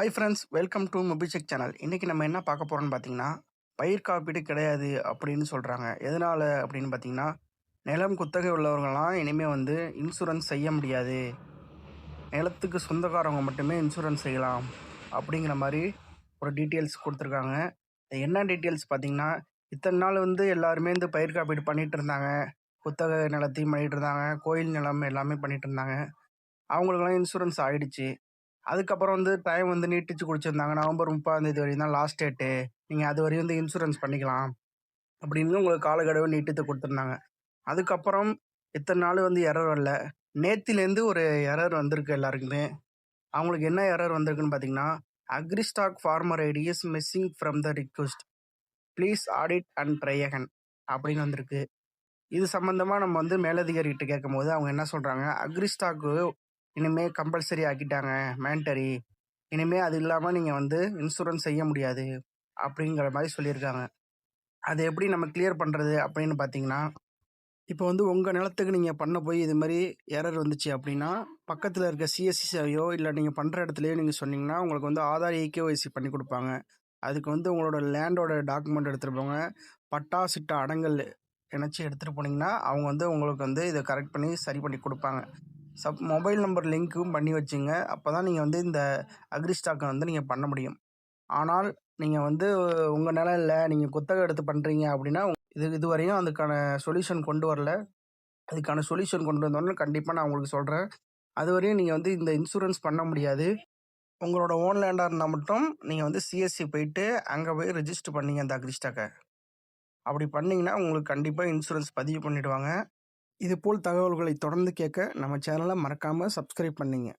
Hi friends welcome to Mobisec channel இன்றைக்கி நம்ம என்ன பார்க்க போகிறோம்னு பார்த்தீங்கன்னா பயிர் காப்பீடு கிடையாது அப்படின்னு சொல்கிறாங்க எதனால் அப்படின்னு பார்த்தீங்கன்னா நிலம் குத்தகை உள்ளவர்கள்லாம் இனிமேல் வந்து இன்சூரன்ஸ் செய்ய முடியாது. நிலத்துக்கு சொந்தக்காரவங்க மட்டுமே இன்சூரன்ஸ் செய்யலாம் அப்படிங்கிற மாதிரி ஒரு டீட்டெயில்ஸ் கொடுத்துருக்காங்க. என்ன டீட்டெயில்ஸ் பார்த்தீங்கன்னா இத்தனை நாள் வந்து எல்லாருமே இந்த பயிர் காப்பீடு பண்ணிகிட்டு இருந்தாங்க. குத்தகை நிலத்தையும் பண்ணிகிட்டு இருந்தாங்க. கோயில் நிலம் எல்லாமே பண்ணிகிட்டு இருந்தாங்க. அவங்களுக்கெல்லாம் இன்சூரன்ஸ் ஆகிடுச்சு அதுக்கப்புறம் வந்து டைம் வந்து நீட்டிச்சு குடிச்சிருந்தாங்க. நவம்பர் முப்பதாம் தேதி வரையும் தான் லாஸ்ட் டேட்டு நீங்கள் அது வரையும் வந்து இன்சூரன்ஸ் பண்ணிக்கலாம். அப்படின்னு உங்களுக்கு காலக்கடவு நீட்டித்து கொடுத்துருந்தாங்க. அதுக்கப்புறம் இத்தனை நாள் வந்து எரர் வரல. நேத்திலேருந்து ஒரு எரர் வந்திருக்கு எல்லாருக்குமே. அவங்களுக்கு என்ன எரர் வந்திருக்குன்னு பார்த்தீங்கன்னா AgriStack farmer ID is missing from the request please audit and try again அப்படின்னு வந்திருக்கு. இது சம்மந்தமாக நம்ம வந்து மேலதிகாரிகிட்ட கேட்கும்போது அவங்க என்ன சொல்கிறாங்க அக்ரிஸ்டாக்கு இனிமே கம்பல்சரி ஆக்கிட்டாங்க மேண்டரி இனிமே அது இல்லாமல் நீங்கள் வந்து இன்சூரன்ஸ் செய்ய முடியாது அப்படிங்கிற மாதிரி சொல்லியிருக்காங்க. அது எப்படி நம்ம கிளியர் பண்ணுறது அப்படின்னு பார்த்தீங்கன்னா இப்போ வந்து உங்கள் நிலத்துக்கு நீங்கள் பண்ண போய் இது மாதிரி எரர் வந்துச்சு அப்படின்னா பக்கத்தில் இருக்க சிஎஸ்சி சேவையோ இல்லை நீங்கள் பண்ணுற இடத்துலையோ நீங்கள் சொன்னீங்கன்னா உங்களுக்கு வந்து ஆதார் ஏகேஒய்சி பண்ணி கொடுப்பாங்க. அதுக்கு வந்து உங்களோட லேண்டோட டாக்குமெண்ட் எடுத்துகிட்டு போங்க பட்டா சிட்டா அடங்கல் இணைச்சி எடுத்துகிட்டு போனீங்கன்னா அவங்க வந்து உங்களுக்கு வந்து இதை கரெக்ட் பண்ணி சரி பண்ணி கொடுப்பாங்க. சப் மொபைல் நம்பர் லிங்க்கும் பண்ணி வச்சுங்க. அப்போ தான் நீங்கள் வந்து இந்த அக்ரிஸ்டாக்கை வந்து நீங்கள் பண்ண முடியும். ஆனால் நீங்கள் வந்து உங்கள் நிலம் இல்லை நீங்கள் குத்தகை எடுத்து பண்ணுறீங்க அப்படின்னா இது இதுவரையும் அதுக்கான சொல்யூஷன் கொண்டு வரல. அதுக்கான சொல்யூஷன் கொண்டு வந்தோடனே கண்டிப்பாக நான் உங்களுக்கு சொல்கிறேன் அதுவரையும் நீங்கள் வந்து இந்த இன்சூரன்ஸ் பண்ண முடியாது. உங்களோட ஓன் லேண்டாக இருந்தால் மட்டும் நீங்கள் வந்து சிஎஸ்சி போயிட்டு அங்கே போய் ரெஜிஸ்டர் பண்ணீங்க அந்த அக்ரிஸ்டாக்கை அப்படி பண்ணிங்கன்னா உங்களுக்கு கண்டிப்பாக இன்சூரன்ஸ் பதிவு பண்ணிவிடுவாங்க இதுபோல் தகவல்களை தொடர்ந்து கேட்க நம்ம சேனலை மறக்காமல் சப்ஸ்கிரைப் பண்ணிங்க.